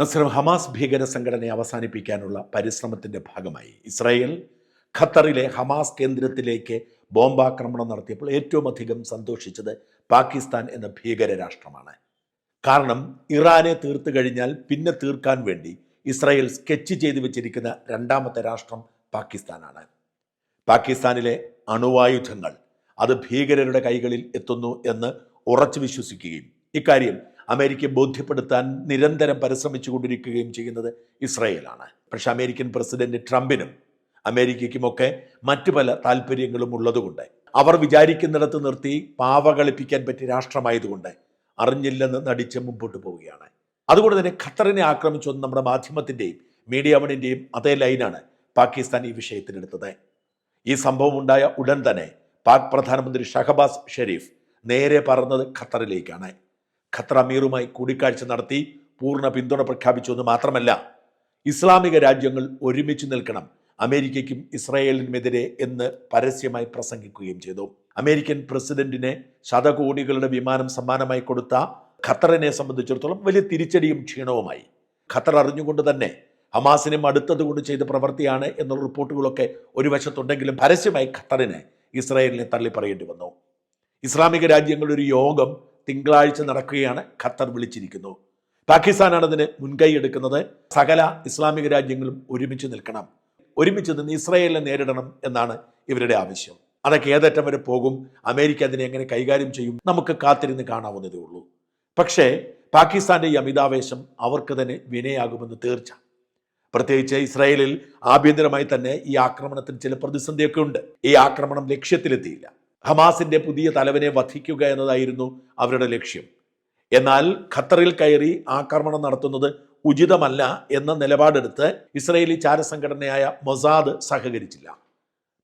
നസ്രം Hamas ഭീകര സംഘടനയെ അവസാനിപ്പിക്കാനുള്ള പരിശ്രമത്തിന്റെ ഭാഗമായി. ഇസ്രായേൽ ഖത്തറിലെ ഹമാസ് കേന്ദ്രത്തിലേക്ക് ബോംബാക്രമണം നടത്തിയപ്പോൾ ഏറ്റവും അധികം സന്തോഷിച്ചത് പാകിസ്ഥാൻ എന്ന ഭീകര രാഷ്ട്രമാണ്. കാരണം ഇറാനെ തീർത്തു കഴിഞ്ഞാൽ പിന്നെ തീർക്കാൻ വേണ്ടി ഇസ്രായേൽ സ്കെച്ച് ചെയ്തു വെച്ചിരിക്കുന്ന രണ്ടാമത്തെ രാഷ്ട്രം പാകിസ്ഥാനാണ്. പാകിസ്ഥാനിലെ അണുവായുധങ്ങൾ അത് ഭീകരരുടെ കൈകളിൽ എത്തുന്നു എന്ന് ഉറച്ചു വിശ്വസിക്കുകയും ഇക്കാര്യം അമേരിക്കയെ ബോധ്യപ്പെടുത്താൻ നിരന്തരം പരിശ്രമിച്ചുകൊണ്ടിരിക്കുകയും ചെയ്യുന്നത് ഇസ്രയേലാണ്. പക്ഷേ അമേരിക്കൻ പ്രസിഡന്റ് ട്രംപിനും അമേരിക്കയ്ക്കുമൊക്കെ മറ്റു പല താല്പര്യങ്ങളും ഉള്ളതുകൊണ്ട് അവർ വിചാരിക്കുന്നിടത്ത് നിർത്തി പാവ കളിപ്പിക്കാൻ പറ്റിയ രാഷ്ട്രമായതുകൊണ്ട് അറിഞ്ഞില്ലെന്ന് നടിച്ച് മുമ്പോട്ട് പോവുകയാണ്. അതുകൊണ്ട് തന്നെ ഖത്തറിനെ ആക്രമിച്ചു നമ്മുടെ മാധ്യമത്തിന്റെയും മീഡിയ വണിന്റെയും അതേ ലൈനാണ് പാകിസ്ഥാൻ ഈ വിഷയത്തിലെടുത്തത് ഈ സംഭവം ഉണ്ടായ ഉടൻ തന്നെ പാക് പ്രധാനമന്ത്രി ഷഹബാസ് ഷെരീഫ് നേരെ പറന്നത് ഖത്തറിലേക്കാണ്. ഖത്തർ അമീറുമായി കൂടിക്കാഴ്ച നടത്തി പൂർണ പിന്തുണ പ്രഖ്യാപിച്ചു എന്ന് മാത്രമല്ല ഇസ്ലാമിക രാജ്യങ്ങൾ ഒരുമിച്ച് നിൽക്കണം അമേരിക്കയ്ക്കും ഇസ്രായേലിനുമെതിരെ എന്ന് പരസ്യമായി പ്രസംഗിക്കുകയും ചെയ്തു. അമേരിക്കൻ പ്രസിഡന്റിനെ ശതകോടികളുടെ വിമാനം സമ്മാനമായി കൊടുത്ത ഖത്തറിനെ സംബന്ധിച്ചിടത്തോളം വലിയ തിരിച്ചടിയും ക്ഷീണവുമായി. ഖത്തർ അറിഞ്ഞുകൊണ്ട് തന്നെ ഹമാസിനും അടുത്തത് കൊണ്ട് ചെയ്ത പ്രവൃത്തിയാണ് എന്നുള്ള റിപ്പോർട്ടുകളൊക്കെ ഒരു വശത്തുണ്ടെങ്കിലും പരസ്യമായി ഖത്തറിനെ ഇസ്രായേലിനെ തള്ളിപ്പറയേണ്ടി വന്നു. ഇസ്ലാമിക രാജ്യങ്ങളുടെ ഒരു യോഗം തിങ്കളാഴ്ച നടക്കുകയാണ് ഖത്തർ വിളിച്ചിരിക്കുന്നു. പാകിസ്ഥാനാണ് അതിന് മുൻകൈ എടുക്കുന്നത്. സകല ഇസ്ലാമിക രാജ്യങ്ങളും ഒരുമിച്ച് നിൽക്കണം. ഒരുമിച്ച് നിന്ന് ഇസ്രായേലിനെ നേരിടണം എന്നാണ് ഇവരുടെ ആവശ്യം. അതൊക്കെ ഏതറ്റം വരെ പോകും? അമേരിക്ക അതിനെ എങ്ങനെ കൈകാര്യം ചെയ്യും? നമുക്ക് കാത്തിരുന്ന് കാണാവുന്നതേ ഉള്ളൂ. പക്ഷേ പാകിസ്ഥാന്റെ ഈ അമിതാവേശം അവർക്ക് തന്നെ വിനയാകുമെന്ന് തീർച്ച. പ്രത്യേകിച്ച് ഇസ്രായേലിൽ ആഭ്യന്തരമായി തന്നെ ഈ ആക്രമണത്തിന് ചില പ്രതിസന്ധിയൊക്കെ ഉണ്ട്. ഈ ആക്രമണം ലക്ഷ്യത്തിലെത്തിയില്ല. ഹമാസിന്റെ പുതിയ തലവനെ വധിക്കുക എന്നതായിരുന്നു അവരുടെ ലക്ഷ്യം. എന്നാൽ ഖത്തറിൽ കയറി ആക്രമണം നടത്തുന്നത് ഉചിതമല്ല എന്ന നിലപാടെടുത്ത് ഇസ്രയേലി ചാരസംഘടനയായ മൊസാദ് സഹകരിച്ചില്ല.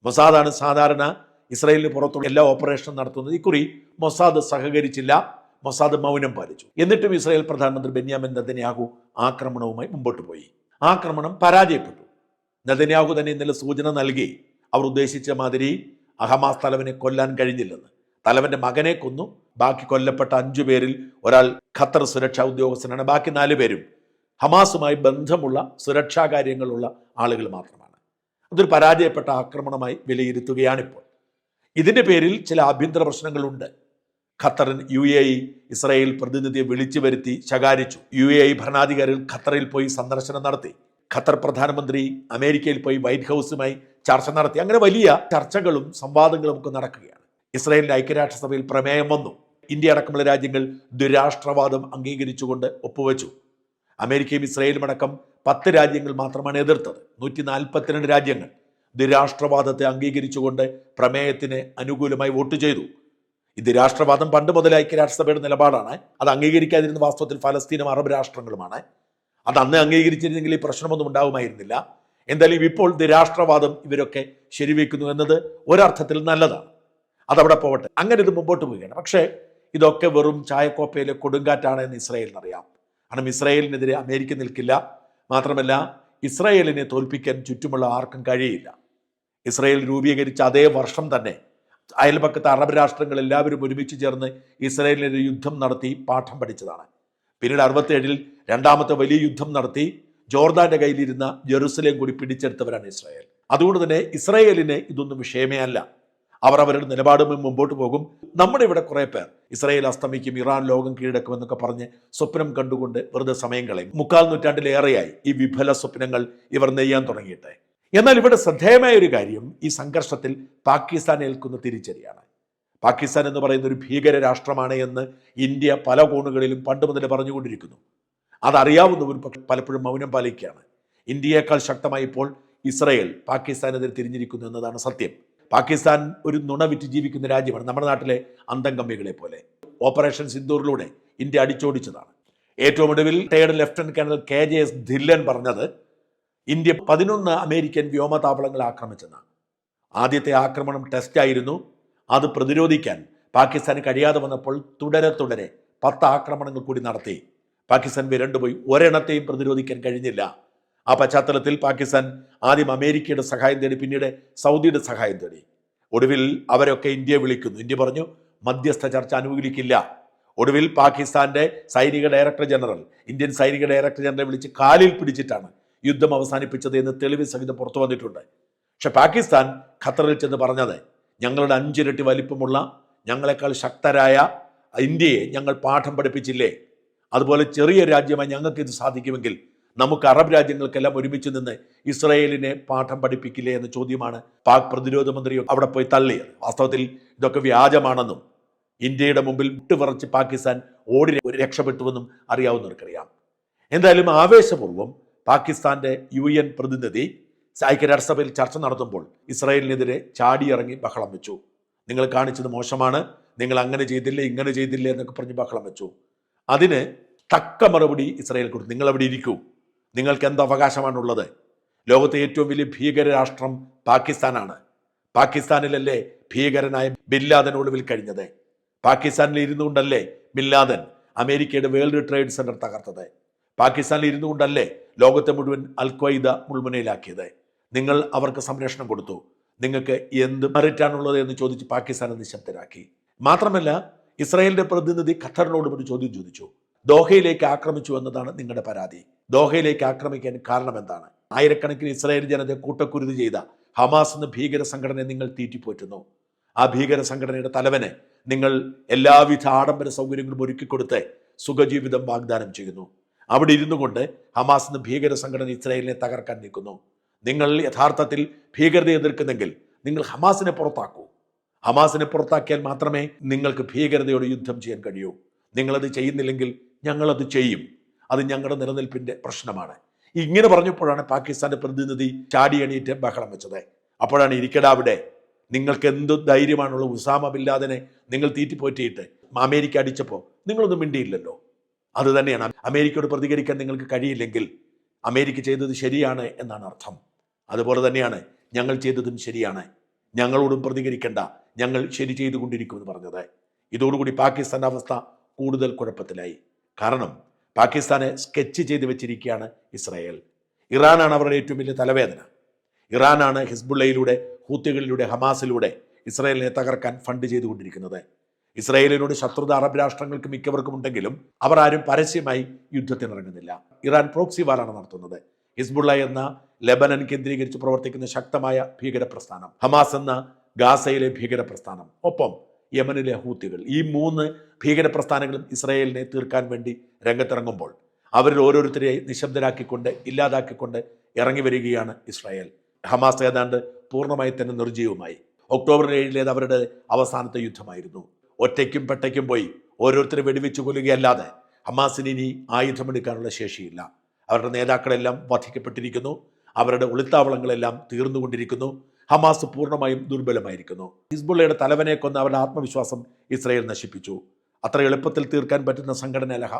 മൊസാദാണ് സാധാരണ ഇസ്രയേലിന് പുറത്തുള്ള എല്ലാ ഓപ്പറേഷനും നടത്തുന്നത്. ഇക്കുറി മൊസാദ് സഹകരിച്ചില്ല. മൊസാദ് മൗനം പാലിച്ചു. എന്നിട്ടും ഇസ്രയേൽ പ്രധാനമന്ത്രി ബെന്യാമിൻ നദന്യാഹു ആക്രമണവുമായി മുമ്പോട്ട് പോയി. ആക്രമണം പരാജയപ്പെട്ടു. നെതന്യാഹു തന്നെ ഇന്നലെ സൂചന നൽകി അവർ ഉദ്ദേശിച്ച മാതിരി ഹമാസ് തലവനെ കൊല്ലാൻ കഴിഞ്ഞില്ലെന്ന്. തലവന്റെ മകനെ കൊന്നു. ബാക്കി കൊല്ലപ്പെട്ട അഞ്ചു പേരിൽ ഒരാൾ ഖത്തർ സുരക്ഷാ ഉദ്യോഗസ്ഥനാണ്. ബാക്കി നാല് പേരും ഹമാസുമായി ബന്ധമുള്ള സുരക്ഷാ കാര്യങ്ങളുള്ള ആളുകൾ മാത്രമാണ്. അതൊരു പരാജയപ്പെട്ട ആക്രമണമായി വിലയിരുത്തുകയാണിപ്പോൾ. ഇതിന്റെ പേരിൽ ചില ആഭ്യന്തര പ്രശ്നങ്ങളുണ്ട്. ഖത്തറിൻ യു എ ഇ ഇസ്രായേൽ പ്രതിനിധിയെ വിളിച്ചു വരുത്തി ശകാരിച്ചു. യു എ ഇ ഭരണാധികാരികൾ ഖത്തറിൽ പോയി സന്ദർശനം നടത്തി. ഖത്തർ പ്രധാനമന്ത്രി അമേരിക്കയിൽ പോയി വൈറ്റ് ഹൗസുമായി ചർച്ച നടത്തി. അങ്ങനെ വലിയ ചർച്ചകളും സംവാദങ്ങളും ഒക്കെ നടക്കുകയാണ്. ഇസ്രായേലിന്റെ ഐക്യരാഷ്ട്രസഭയിൽ പ്രമേയം വന്നു. ഇന്ത്യ അടക്കമുള്ള രാജ്യങ്ങൾ ദുരാഷ്ട്രവാദം അംഗീകരിച്ചുകൊണ്ട് ഒപ്പുവെച്ചു. അമേരിക്കയും ഇസ്രായേലും അടക്കം പത്ത് രാജ്യങ്ങൾ മാത്രമാണ് എതിർത്തത്. നൂറ്റി നാൽപ്പത്തിരണ്ട് രാജ്യങ്ങൾ ദുരാഷ്ട്രവാദത്തെ അംഗീകരിച്ചുകൊണ്ട് പ്രമേയത്തിന് അനുകൂലമായി വോട്ട് ചെയ്തു. ഇത് രാഷ്ട്രവാദം പണ്ട് മുതൽ ഐക്യരാഷ്ട്രസഭയുടെ നിലപാടാണ്. അത് അംഗീകരിക്കാതിരുന്ന വാസ്തവത്തിൽ ഫലസ്തീനും അറബ് രാഷ്ട്രങ്ങളുമാണ്. അത് അന്ന് അംഗീകരിച്ചിരുന്നെങ്കിൽ ഈ പ്രശ്നമൊന്നും ഉണ്ടാവുമായിരുന്നില്ല. എന്തായാലും ഇപ്പോൾ രാഷ്ട്രവാദം ഇവരൊക്കെ ശരിവെക്കുന്നു എന്നത് ഒരർത്ഥത്തിൽ നല്ലതാണ്. അതവിടെ പോവട്ടെ. അങ്ങനെ ഇത് മുമ്പോട്ട് പോവുകയാണ്. പക്ഷേ ഇതൊക്കെ വെറും ചായക്കോപ്പയിലെ കൊടുങ്കാറ്റാണ് എന്ന് ഇസ്രായേലിനറിയാം. കാരണം ഇസ്രായേലിനെതിരെ അമേരിക്ക നിൽക്കില്ല. മാത്രമല്ല ഇസ്രായേലിനെ തോൽപ്പിക്കാൻ ചുറ്റുമുള്ള ആർക്കും കഴിയില്ല. ഇസ്രായേൽ രൂപീകരിച്ച അതേ വർഷം തന്നെ അയൽപക്കത്തെ അറബ് രാഷ്ട്രങ്ങൾ എല്ലാവരും ഒരുമിച്ച് ചേർന്ന് ഇസ്രായേലിനെതിരെ യുദ്ധം നടത്തി പാഠം പഠിച്ചതാണ്. പിന്നീട് അറുപത്തേഴിൽ രണ്ടാമത്തെ വലിയ യുദ്ധം നടത്തി ജോർദാന്റെ കയ്യിലിരുന്ന ജെറുസലേം കൂടി പിടിച്ചെടുത്തവരാണ് ഇസ്രായേൽ. അതുകൊണ്ട് തന്നെ ഇസ്രായേലിന് ഇതൊന്നും വിഷയമേ അല്ല അവർ അവരുടെ നിലപാടുമായി മുമ്പോട്ട് പോകും. നമ്മുടെ ഇവിടെ കുറേ പേർ ഇസ്രായേൽ അസ്തമിക്കും ഇറാൻ ലോകം കീഴടക്കുമെന്നൊക്കെ പറഞ്ഞ് സ്വപ്നം കണ്ടുകൊണ്ട് വെറുതെ സമയം കളയും. മുക്കാൽ നൂറ്റാണ്ടിലേറെയായി ഈ വിഫല സ്വപ്നങ്ങൾ ഇവർ നെയ്യാൻ തുടങ്ങിയിട്ട്. എന്നാൽ ഇവിടെ ശ്രദ്ധേയമായ ഒരു കാര്യം ഈ സംഘർഷത്തിൽ പാകിസ്ഥാൻ ഏൽക്കുന്ന തിരിച്ചടിയാണ്. പാകിസ്ഥാൻ എന്ന് പറയുന്ന ഒരു ഭീകര രാഷ്ട്രമാണ് എന്ന് ഇന്ത്യ പല കോണുകളിലും പണ്ട് മുതൽ പറഞ്ഞുകൊണ്ടിരിക്കുന്നു. അതറിയാവുന്നവർ പക്ഷെ പലപ്പോഴും മൗനം പാലിക്കുകയാണ്. ഇന്ത്യയേക്കാൾ ശക്തമായി ഇപ്പോൾ ഇസ്രയേൽ പാകിസ്ഥാനെതിരെ തിരിഞ്ഞിരിക്കുന്നു എന്നതാണ് സത്യം. പാകിസ്ഥാൻ ഒരു നുണ വിറ്റ് ജീവിക്കുന്ന രാജ്യമാണ് നമ്മുടെ നാട്ടിലെ അന്തംകമ്മികളെ പോലെ. ഓപ്പറേഷൻ സിന്ദൂറിലൂടെ ഇന്ത്യ അടിച്ചോടിച്ചതാണ്. ഏറ്റവും ഒടുവിൽ retired lieutenant colonel K J S Dhillon പറഞ്ഞത് ഇന്ത്യ പതിനൊന്ന് അമേരിക്കൻ വ്യോമതാവളങ്ങൾ ആക്രമിച്ചെന്നാണ്. ആദ്യത്തെ ആക്രമണം ടെസ്റ്റ് ആയിരുന്നു. അത് പ്രതിരോധിക്കാൻ പാകിസ്ഥാന് കഴിയാതെ വന്നപ്പോൾ തുടരെ തുടരെ പത്ത് ആക്രമണങ്ങൾ കൂടി നടത്തി. പാകിസ്ഥാൻ വിരണ്ടുപോയി ഒരെണ്ണത്തെയും പ്രതിരോധിക്കാൻ കഴിഞ്ഞില്ല. ആ പശ്ചാത്തലത്തിൽ പാകിസ്ഥാൻ ആദ്യം അമേരിക്കയുടെ സഹായം തേടി പിന്നീട് സൗദിയുടെ സഹായം തേടി. ഒടുവിൽ അവരൊക്കെ ഇന്ത്യയെ വിളിക്കുന്നു. ഇന്ത്യ പറഞ്ഞു മധ്യസ്ഥ ചർച്ച അനുകൂലിക്കില്ല. ഒടുവിൽ പാകിസ്ഥാന്റെ സൈനിക ഡയറക്ടർ ജനറൽ ഇന്ത്യൻ സൈനിക ഡയറക്ടർ ജനറലെ വിളിച്ച് കാലിൽ പിടിച്ചിട്ടാണ് യുദ്ധം അവസാനിപ്പിച്ചത് എന്ന് തെളിവ് സഹിതം പുറത്തു വന്നിട്ടുണ്ട്. പക്ഷെ പാകിസ്ഥാൻ ഖത്തറിൽ ചെന്ന് പറഞ്ഞത് ഞങ്ങളുടെ അഞ്ചിരട്ടി വലിപ്പമുള്ള ഞങ്ങളെക്കാൾ ശക്തരായ ഇന്ത്യയെ ഞങ്ങൾ പാഠം പഠിപ്പിച്ചില്ലേ? അതുപോലെ ചെറിയ രാജ്യമായി ഞങ്ങൾക്ക് ഇത് സാധിക്കുമെങ്കിൽ നമുക്ക് അറബ് രാജ്യങ്ങൾക്കെല്ലാം ഒരുമിച്ച് നിന്ന് ഇസ്രയേലിനെ പാഠം പഠിപ്പിക്കില്ലേ എന്ന ചോദ്യമാണ് പാക് പ്രതിരോധ മന്ത്രി അവിടെ പോയി തള്ളിയത്. വാസ്തവത്തിൽ ഇതൊക്കെ വ്യാജമാണെന്നും ഇന്ത്യയുടെ മുമ്പിൽ വിട്ടുപറച്ച് പാകിസ്ഥാൻ ഓടി രക്ഷപ്പെട്ടുവെന്നും അറിയാവുന്നവർക്കറിയാം. എന്തായാലും ആവേശപൂർവം പാകിസ്ഥാന്റെ യു എൻ പ്രതിനിധി ഐക്യരാഷ്ട്രസഭയിൽ ചർച്ച നടത്തുമ്പോൾ ഇസ്രായേലിനെതിരെ ചാടിയിറങ്ങി ബഹളം വെച്ചു. നിങ്ങൾ കാണിച്ചത് മോശമാണ്. നിങ്ങൾ അങ്ങനെ ചെയ്തില്ലേ ഇങ്ങനെ ചെയ്തില്ലേ എന്നൊക്കെ പറഞ്ഞ് ബഹളം വെച്ചു. അതിന് തക്ക മറുപടി ഇസ്രായേൽ കൊടുത്തു. നിങ്ങൾ അവിടെ ഇരിക്കൂ. നിങ്ങൾക്ക് എന്ത് അവകാശമാണുള്ളത്. ലോകത്തെ ഏറ്റവും വലിയ ഭീകര രാഷ്ട്രം പാകിസ്ഥാനാണ്. പാകിസ്ഥാനിലല്ലേ ഭീകരനായ ബില്ലാദൻ ഒളിവിൽ കഴിഞ്ഞത്? പാകിസ്ഥാനിൽ ഇരുന്നുകൊണ്ടല്ലേ ബില്ലാദൻ അമേരിക്കയുടെ വേൾഡ് ട്രേഡ് സെന്റർ തകർത്തത്? പാകിസ്ഥാനിൽ ഇരുന്നുകൊണ്ടല്ലേ ലോകത്തെ മുഴുവൻ അൽ ഖ്വയ്ദ മുൾമുനയിലാക്കിയത്? നിങ്ങൾ അവർക്ക് സംരക്ഷണം കൊടുത്തു. നിങ്ങൾക്ക് എന്ത് മെറിറ്റാണുള്ളത് എന്ന് ചോദിച്ച് പാകിസ്ഥാനെ നിശബ്ദരാക്കി. മാത്രമല്ല ഇസ്രായേലിന്റെ പ്രതിനിധി ഖത്തറിനോടും ഒരു ചോദ്യം ചോദിച്ചു. ദോഹയിലേക്ക് ആക്രമിച്ചു എന്നതാണ് നിങ്ങളുടെ പരാതി. ദോഹയിലേക്ക് ആക്രമിക്കാൻ കാരണം എന്താണ്? ആയിരക്കണക്കിന് ഇസ്രായേൽ ജനത കൂട്ടക്കുരുതി ചെയ്ത ഹമാസ് എന്ന ഭീകര സംഘടനയെ നിങ്ങൾ തീറ്റിപ്പോറ്റുന്നു. ആ ഭീകര സംഘടനയുടെ തലവനെ നിങ്ങൾ എല്ലാവിധ ആഡംബര സൗകര്യങ്ങളും ഒരുക്കിക്കൊടുത്ത് സുഖജീവിതം വാഗ്ദാനം ചെയ്യുന്നു. അവിടെ ഇരുന്നു കൊണ്ട് ഹമാസ് എന്ന ഭീകര സംഘടന ഇസ്രായേലിനെ തകർക്കാൻ നിൽക്കുന്നു. നിങ്ങൾ യഥാർത്ഥത്തിൽ ഭീകരതയെ എതിർക്കുന്നെങ്കിൽ നിങ്ങൾ ഹമാസിനെ പുറത്താക്കൂ. ഹമാസിനെ പുറത്താക്കിയാൽ മാത്രമേ നിങ്ങൾക്ക് ഭീകരതയോട് യുദ്ധം ചെയ്യാൻ കഴിയൂ. നിങ്ങളത് ചെയ്യുന്നില്ലെങ്കിൽ ഞങ്ങളത് ചെയ്യും. അത് ഞങ്ങളുടെ നിലനിൽപ്പിന്റെ പ്രശ്നമാണ്. ഇങ്ങനെ പറഞ്ഞപ്പോഴാണ് പാകിസ്ഥാന്റെ പ്രതിനിധി ചാടി എണീറ്റ് ബഹളം വെച്ചത്. അപ്പോഴാണ് ഇരിക്കട അവിടെ. നിങ്ങൾക്ക് എന്ത് ധൈര്യമാണുള്ള ഉസാമ ബില്ലാദിനെ നിങ്ങൾ തീറ്റിപ്പോറ്റിയിട്ട് അമേരിക്ക അടിച്ചപ്പോൾ നിങ്ങളൊന്നും മിണ്ടിയില്ലല്ലോ. അത് തന്നെയാണ്. അമേരിക്കയോട് പ്രതികരിക്കാൻ നിങ്ങൾക്ക് കഴിയില്ലെങ്കിൽ അമേരിക്ക ചെയ്തത് ശരിയാണ് എന്നാണ് അർത്ഥം. അതുപോലെ തന്നെയാണ് ഞങ്ങൾ ചെയ്തതും ശരിയാണ്. ഞങ്ങളോടും പ്രതികരിക്കേണ്ട. ഞങ്ങൾ ശരി ചെയ്തുകൊണ്ടിരിക്കുമെന്ന് പറഞ്ഞത്. ഇതോടുകൂടി പാകിസ്ഥാന്റെ അവസ്ഥ കൂടുതൽ കുഴപ്പത്തിലായി. കാരണം പാകിസ്ഥാനെ സ്കെച്ച് ചെയ്ത് വെച്ചിരിക്കുകയാണ് ഇസ്രായേൽ. ഇറാനാണ് അവരുടെ ഏറ്റവും വലിയ തലവേദന. ഇറാനാണ് ഹിസ്ബുള്ളയിലൂടെ ഹൂത്തികളിലൂടെ ഹമാസിലൂടെ ഇസ്രായേലിനെ തകർക്കാൻ ഫണ്ട് ചെയ്തുകൊണ്ടിരിക്കുന്നത്. ഇസ്രായേലിനോട് ശത്രുത അറബ് രാഷ്ട്രങ്ങൾക്ക് മിക്കവർക്കും ഉണ്ടെങ്കിലും അവർ ആരും പരസ്യമായി യുദ്ധത്തിനിറങ്ങുന്നില്ല. ഇറാൻ പ്രോക്സി വാറാണ് നടത്തുന്നത്. ഹിസ്ബുള്ള എന്ന ലെബനൻ കേന്ദ്രീകരിച്ച് പ്രവർത്തിക്കുന്ന ശക്തമായ ഭീകര പ്രസ്ഥാനം ഹമാസ് എന്ന ഗാസയിലെ ഭീകര പ്രസ്ഥാനം ഒപ്പം യമനിലെ ഹൂത്തികൾ. ഈ മൂന്ന് ഭീകര പ്രസ്ഥാനങ്ങളും ഇസ്രായേലിനെ തീർക്കാൻ വേണ്ടി രംഗത്തിറങ്ങുമ്പോൾ അവരിൽ ഓരോരുത്തരെ നിശബ്ദരാക്കിക്കൊണ്ട് ഇല്ലാതാക്കിക്കൊണ്ട് ഇറങ്ങി വരികയാണ് ഇസ്രായേൽ. ഹമാസ് ഏതാണ്ട് പൂർണമായി തന്നെ നിർജീവമായി. ഒക്ടോബർ ഏഴിലേത് അവരുടെ അവസാനത്തെ യുദ്ധമായിരുന്നു. ഒറ്റയ്ക്കും പെട്ടയ്ക്കും പോയി ഓരോരുത്തരെ വെടിവെച്ചു കൊല്ലുകയല്ലാതെ ഹമാസിന് ഇനി ആയുധമെടുക്കാനുള്ള ശേഷിയില്ല. അവരുടെ നേതാക്കളെല്ലാം വധിക്കപ്പെട്ടിരിക്കുന്നു. അവരുടെ ഒളിത്താവളങ്ങളെല്ലാം തീർന്നുകൊണ്ടിരിക്കുന്നു. ഹമാസ് പൂർണമായും ദുർബലമായിരിക്കുന്നു. ഹിസ്ബുള്ളയുടെ തലവനെ കൊന്ന അവരുടെ ആത്മവിശ്വാസം ഇസ്രയേൽ നശിപ്പിച്ചു. അത്ര എളുപ്പത്തിൽ തീർക്കാൻ പറ്റുന്ന സംഘടന അലഹ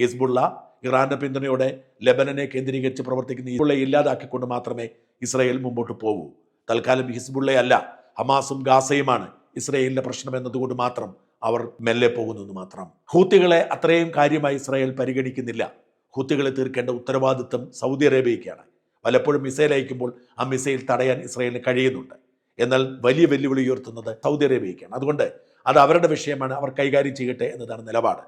ഹിസ്ബുള്ള. ഇറാന്റെ പിന്തുണയോടെ ലെബനനെ കേന്ദ്രീകരിച്ച് പ്രവർത്തിക്കുന്ന ഹിസ്ബുള്ളയെ ഇല്ലാതാക്കിക്കൊണ്ട് മാത്രമേ ഇസ്രയേൽ മുമ്പോട്ട് പോകൂ തൽക്കാലം ഹിസ്ബുള്ളയല്ല ഹമാസും ഗാസയുമാണ് ഇസ്രായേലിന്റെ പ്രശ്നം എന്നതുകൊണ്ട് മാത്രം അവർ മെല്ലെ പോകുന്നു മാത്രം. ഹൂത്തികളെ അത്രയും കാര്യമായി ഇസ്രായേൽ പരിഗണിക്കുന്നില്ല. ഹൂത്തികളെ തീർക്കേണ്ട ഉത്തരവാദിത്വം സൗദി അറേബ്യയ്ക്കാണ്. പലപ്പോഴും മിസൈൽ അയക്കുമ്പോൾ ആ മിസൈൽ തടയാൻ ഇസ്രായേലിന് കഴിയുന്നുണ്ട്. എന്നാൽ വലിയ വെല്ലുവിളി ഉയർത്തുന്നത് സൗദി അറേബ്യയ്ക്കാണ്. അതുകൊണ്ട് അത് അവരുടെ വിഷയമാണ്. അവർ കൈകാര്യം ചെയ്യട്ടെ എന്നതാണ് നിലപാട്.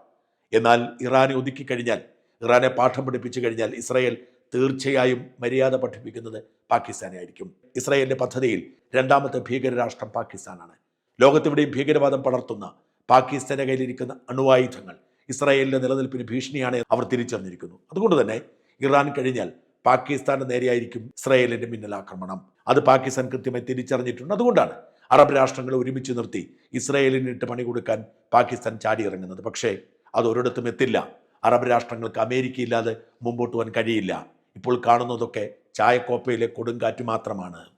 എന്നാൽ ഇറാനെ ഒതുക്കി കഴിഞ്ഞാൽ ഇറാനെ പാഠം പഠിപ്പിച്ചു കഴിഞ്ഞാൽ ഇസ്രായേൽ തീർച്ചയായും മര്യാദ പഠിപ്പിക്കുന്നത് പാകിസ്ഥാനെ ആയിരിക്കും. ഇസ്രായേലിന്റെ പദ്ധതിയിൽ രണ്ടാമത്തെ ഭീകരരാഷ്ട്രം പാകിസ്ഥാനാണ്. ലോകത്തെവിടെയും ഭീകരവാദം പടർത്തുന്ന പാകിസ്ഥാന്റെ കയ്യിലിരിക്കുന്ന അണുവായുധങ്ങൾ ഇസ്രായേലിന്റെ നിലനിൽപ്പിന് ഭീഷണിയാണ് അവർ തിരിച്ചറിഞ്ഞിരിക്കുന്നു. അതുകൊണ്ട് തന്നെ ഇറാൻ കഴിഞ്ഞാൽ പാകിസ്ഥാന്റെ നേരെയായിരിക്കും ഇസ്രായേലിന്റെ മിന്നലാക്രമണം. അത് പാകിസ്ഥാൻ കൃത്യമായി തിരിച്ചറിഞ്ഞിട്ടുണ്ട്. അതുകൊണ്ടാണ് അറബ് രാഷ്ട്രങ്ങളെ ഒരുമിച്ച് നിർത്തി ഇസ്രായേലിനിട്ട് പണി കൊടുക്കാൻ പാകിസ്ഥാൻ ചാടിയിറങ്ങുന്നത്. പക്ഷേ അത് ഒരിടത്തും എത്തില്ല. അറബ് രാഷ്ട്രങ്ങൾക്ക് അമേരിക്കയില്ലാതെ മുമ്പോട്ട് പോകാൻ കഴിയില്ല. ഇപ്പോൾ കാണുന്നതൊക്കെ ചായക്കോപ്പയിലെ കൊടുങ്കാറ്റ് മാത്രമാണ്.